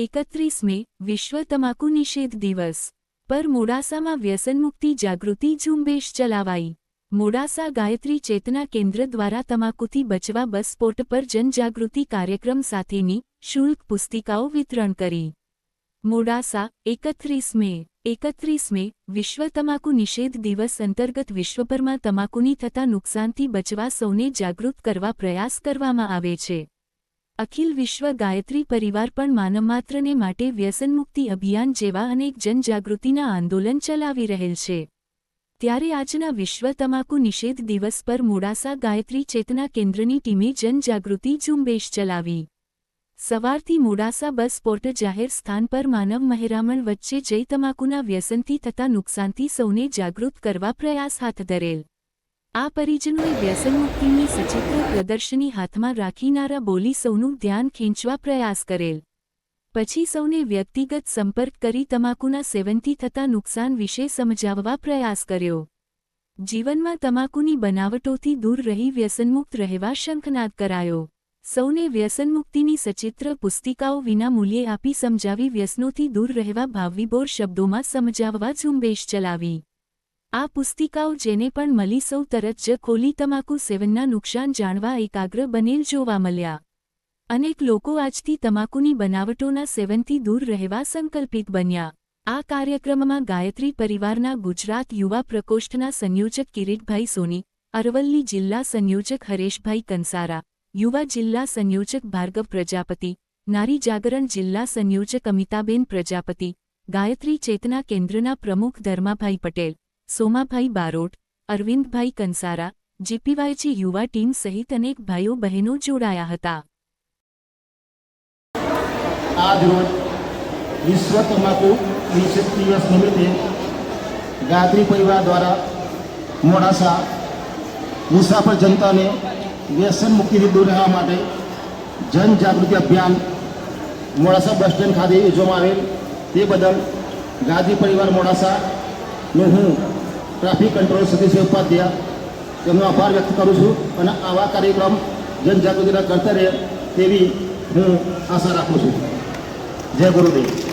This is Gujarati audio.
એકત્રીસ મે વિશ્વ તમાકુ નિષેધ દિવસ. પર મોડાસામાં વ્યસનમુક્તિ જાગૃતિ ઝુંબેશ ચલાવાઈ. મોડાસા ગાયત્રી ચેતના કેન્દ્ર દ્વારા તમાકુથી બચવા બસ સ્પોટ પર જનજાગૃતિ કાર્યક્રમ સાથેની શુલ્ક પુસ્તિકાઓ વિતરણ કરી. મોડાસા, એકત્રીસ મે એકત્રીસ મે વિશ્વ તમાકુ નિષેધ દિવસ અંતર્ગત વિશ્વભરમાં તમાકુની થતા નુકસાનથી બચવા સૌને જાગૃત કરવા પ્રયાસ કરવામાં આવે છે. અખિલ વિશ્વ ગાયત્રી પરિવાર પણ માનવમાત્રને માટે વ્યસનમુક્તિ અભિયાન જેવા અનેક જનજાગૃતિના આંદોલન ચલાવી રહેલ છે. ત્યારે આજના વિશ્વ તમાકુ નિષેધ દિવસ પર મોડાસા ગાયત્રી ચેતના કેન્દ્રની ટીમે જનજાગૃતિ ઝુંબેશ ચલાવી. સવારથી મોડાસા બસ પોર્ટ જાહેર સ્થાન પર માનવ મહેરામણ વચ્ચે જઈ તમાકુના વ્યસનથી થતા નુકસાનથી સૌને જાગૃત કરવા પ્રયાસ હાથ ધરેલ. આ પરિજનોએ વ્યસનમુક્તિની સચિત્ર પ્રદર્શની હાથમાં રાખીનારા બોલી સૌનું ધ્યાન ખેંચવા પ્રયાસ કરેલ. પછી સૌને વ્યક્તિગત સંપર્ક કરી તમાકુના સેવનથી થતા નુકસાન વિશે સમજાવવા પ્રયાસ કર્યો. જીવનમાં તમાકુની બનાવટોથી દૂર રહી વ્યસનમુક્ત રહેવા શંખનાદ કરાયો. સૌને વ્યસનમુક્તિની સચિત્ર પુસ્તિકાઓ વિના મૂલ્યે આપી સમજાવી વ્યસનોથી દૂર રહેવા ભાવવિભોર શબ્દોમાં સમજાવવા ઝુંબેશ ચલાવી. આ પુસ્તિકાઓ જેને પણ મળી સૌ તરત જ ખોલી તમાકુ સેવનના નુકસાન જાણવા એકાગ્ર બનેલ જોવા મળ્યા. અનેક લોકો આજથી તમાકુની બનાવટોના સેવનથી દૂર રહેવા સંકલ્પિત બન્યા. આ કાર્યક્રમમાં ગાયત્રી પરિવારના ગુજરાત યુવા પ્રકોષ્ઠના સંયોજક કિરીટભાઈ સોની, અરવલ્લી જિલ્લા સંયોજક હરેશભાઈ કંસારા, યુવા જિલ્લા સંયોજક ભાર્ગવ પ્રજાપતિ, નારી જાગરણ જિલ્લા સંયોજક અમિતાબેન પ્રજાપતિ, ગાયત્રી ચેતના કેન્દ્રના પ્રમુખ ધર્માભાઈ પટેલ સોમાભાઈ બારોટ, અરવિંદભાઈ કંસારા, જીપીવાયજી યુવા ટીમ સહિત અનેક ભાઈઓ બહેનો જોડાયા હતા. આજ રોજ વિશ્વ તમાકુ નિષેધ દિવસ નિમિત્તે પરિવાર દ્વારા મોડાસા મુસાફર જનતાને વ્યસન મુક્તિથી દૂર રહેવા માટે જનજાગૃતિ અભિયાન મોડાસા બસ સ્ટેન્ડ ખાતે યોજવામાં આવેલ. તે બદલ ગાંધી પરિવાર મોડાસાનું હું ટ્રાફિક કંટ્રોલ સતીશભાઈ ઉપાધ્યાય. તેમનો આભાર વ્યક્ત કરું છું અને આવા કાર્યક્રમ જનજાગૃતિના કરતા રહે તેવી હું આશા રાખું છું. જય ગુરુદેવ.